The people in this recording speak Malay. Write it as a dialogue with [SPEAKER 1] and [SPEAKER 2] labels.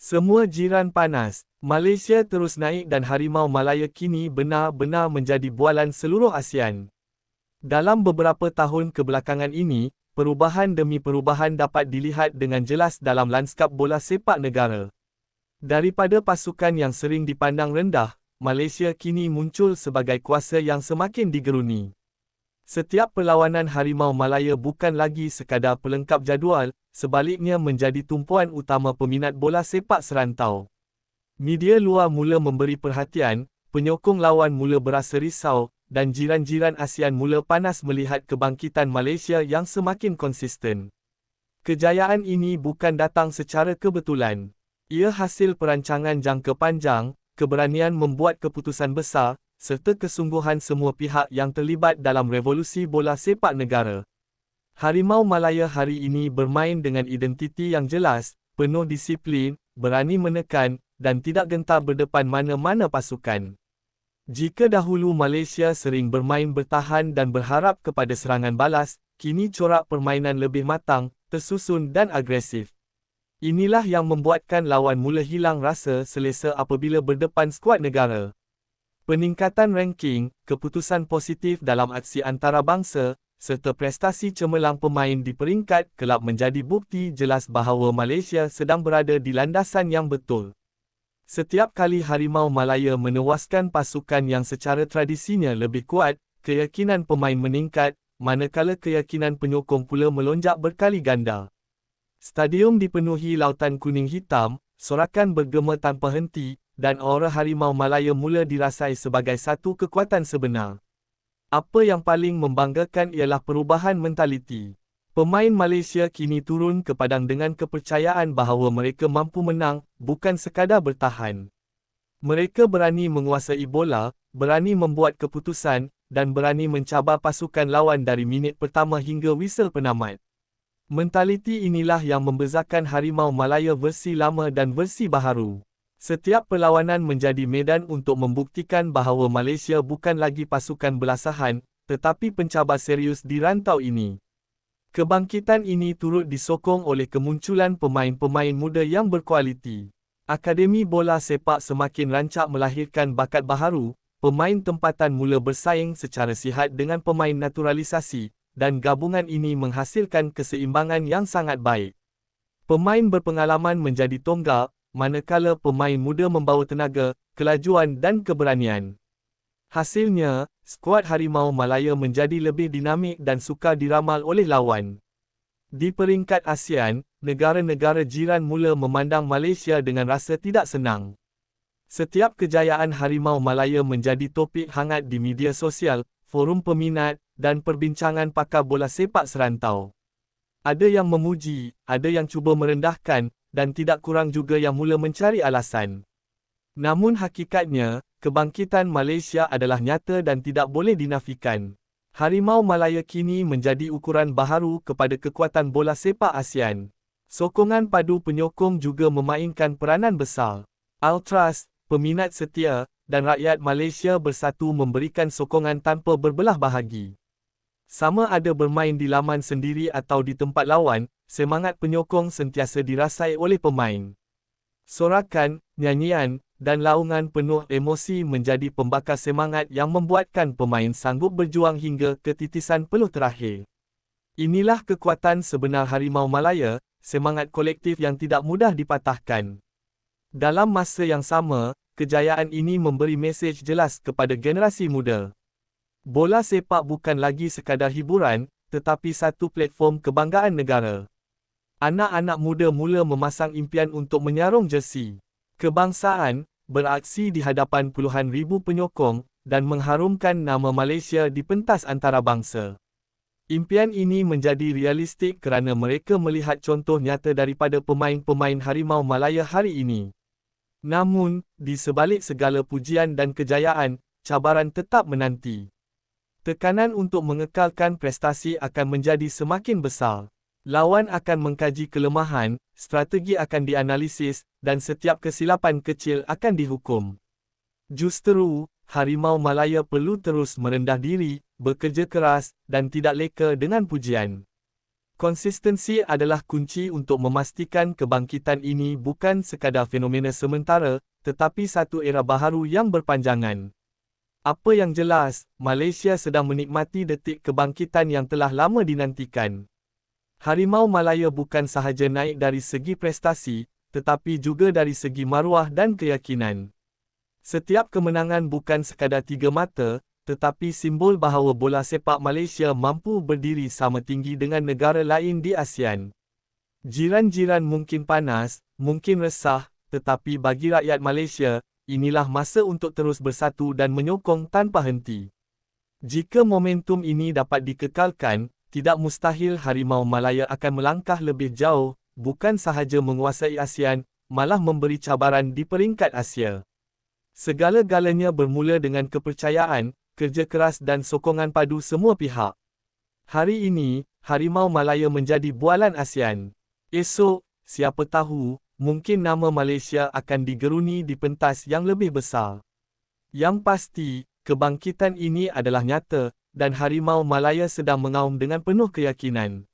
[SPEAKER 1] Semua jiran panas. Malaysia terus naik dan Harimau Malaya kini benar-benar menjadi bualan seluruh ASEAN. Dalam beberapa tahun kebelakangan ini, perubahan demi perubahan dapat dilihat dengan jelas dalam lanskap bola sepak negara. Daripada pasukan yang sering dipandang rendah, Malaysia kini muncul sebagai kuasa yang semakin digeruni. Setiap perlawanan Harimau Malaya bukan lagi sekadar pelengkap jadual, sebaliknya menjadi tumpuan utama peminat bola sepak serantau. Media luar mula memberi perhatian, penyokong lawan mula berasa risau, dan jiran-jiran ASEAN mula panas melihat kebangkitan Malaysia yang semakin konsisten. Kejayaan ini bukan datang secara kebetulan. Ia hasil perancangan jangka panjang, keberanian membuat keputusan besar, serta kesungguhan semua pihak yang terlibat dalam revolusi bola sepak negara. Harimau Malaya hari ini bermain dengan identiti yang jelas, penuh disiplin, berani menekan, dan tidak gentar berdepan mana-mana pasukan. Jika dahulu Malaysia sering bermain bertahan dan berharap kepada serangan balas, kini corak permainan lebih matang, tersusun dan agresif. Inilah yang membuatkan lawan mula hilang rasa selesa apabila berdepan skuad negara. Peningkatan ranking, keputusan positif dalam aksi antarabangsa, serta prestasi cemerlang pemain di peringkat kelab menjadi bukti jelas bahawa Malaysia sedang berada di landasan yang betul. Setiap kali Harimau Malaya menewaskan pasukan yang secara tradisinya lebih kuat, keyakinan pemain meningkat, manakala keyakinan penyokong pula melonjak berkali ganda. Stadium dipenuhi lautan kuning hitam, sorakan bergema tanpa henti, dan aura Harimau Malaya mula dirasai sebagai satu kekuatan sebenar. Apa yang paling membanggakan ialah perubahan mentaliti. Pemain Malaysia kini turun ke padang dengan kepercayaan bahawa mereka mampu menang, bukan sekadar bertahan. Mereka berani menguasai bola, berani membuat keputusan, dan berani mencabar pasukan lawan dari minit pertama hingga whistle penamat. Mentaliti inilah yang membezakan Harimau Malaya versi lama dan versi baharu. Setiap perlawanan menjadi medan untuk membuktikan bahawa Malaysia bukan lagi pasukan belasahan, tetapi pencabar serius di rantau ini. Kebangkitan ini turut disokong oleh kemunculan pemain-pemain muda yang berkualiti. Akademi bola sepak semakin rancak melahirkan bakat baharu, pemain tempatan mula bersaing secara sihat dengan pemain naturalisasi, dan gabungan ini menghasilkan keseimbangan yang sangat baik. Pemain berpengalaman menjadi tonggak, manakala pemain muda membawa tenaga, kelajuan dan keberanian. Hasilnya, skuad Harimau Malaya menjadi lebih dinamik dan sukar diramal oleh lawan. Di peringkat ASEAN, negara-negara jiran mula memandang Malaysia dengan rasa tidak senang. Setiap kejayaan Harimau Malaya menjadi topik hangat di media sosial, forum peminat, dan perbincangan pakar bola sepak serantau. Ada yang memuji, ada yang cuba merendahkan, dan tidak kurang juga yang mula mencari alasan. Namun hakikatnya, kebangkitan Malaysia adalah nyata dan tidak boleh dinafikan. Harimau Malaya kini menjadi ukuran baharu kepada kekuatan bola sepak ASEAN. Sokongan padu penyokong juga memainkan peranan besar. Ultras, peminat setia, dan rakyat Malaysia bersatu memberikan sokongan tanpa berbelah bahagi. Sama ada bermain di laman sendiri atau di tempat lawan, semangat penyokong sentiasa dirasai oleh pemain. Sorakan, nyanyian, dan laungan penuh emosi menjadi pembakar semangat yang membuatkan pemain sanggup berjuang hingga ketitisan peluh terakhir. Inilah kekuatan sebenar Harimau Malaya, semangat kolektif yang tidak mudah dipatahkan. Dalam masa yang sama, kejayaan ini memberi mesej jelas kepada generasi muda. Bola sepak bukan lagi sekadar hiburan, tetapi satu platform kebanggaan negara. Anak-anak muda mula memasang impian untuk menyarung jersey kebangsaan, beraksi di hadapan puluhan ribu penyokong, dan mengharumkan nama Malaysia di pentas antarabangsa. Impian ini menjadi realistik kerana mereka melihat contoh nyata daripada pemain-pemain Harimau Malaya hari ini. Namun, di sebalik segala pujian dan kejayaan, cabaran tetap menanti. Tekanan untuk mengekalkan prestasi akan menjadi semakin besar. Lawan akan mengkaji kelemahan, strategi akan dianalisis, dan setiap kesilapan kecil akan dihukum. Justeru, Harimau Malaya perlu terus merendah diri, bekerja keras, dan tidak leka dengan pujian. Konsistensi adalah kunci untuk memastikan kebangkitan ini bukan sekadar fenomena sementara, tetapi satu era baharu yang berpanjangan. Apa yang jelas, Malaysia sedang menikmati detik kebangkitan yang telah lama dinantikan. Harimau Malaya bukan sahaja naik dari segi prestasi, tetapi juga dari segi maruah dan keyakinan. Setiap kemenangan bukan sekadar tiga mata, tetapi simbol bahawa bola sepak Malaysia mampu berdiri sama tinggi dengan negara lain di ASEAN. Jiran-jiran mungkin panas, mungkin resah, tetapi bagi rakyat Malaysia, inilah masa untuk terus bersatu dan menyokong tanpa henti. Jika momentum ini dapat dikekalkan, tidak mustahil Harimau Malaya akan melangkah lebih jauh, bukan sahaja menguasai ASEAN, malah memberi cabaran di peringkat Asia. Segala-galanya bermula dengan kepercayaan, kerja keras dan sokongan padu semua pihak. Hari ini, Harimau Malaya menjadi bualan ASEAN. Esok, siapa tahu, mungkin nama Malaysia akan digeruni di pentas yang lebih besar. Yang pasti, kebangkitan ini adalah nyata, dan Harimau Malaya sedang mengaum dengan penuh keyakinan.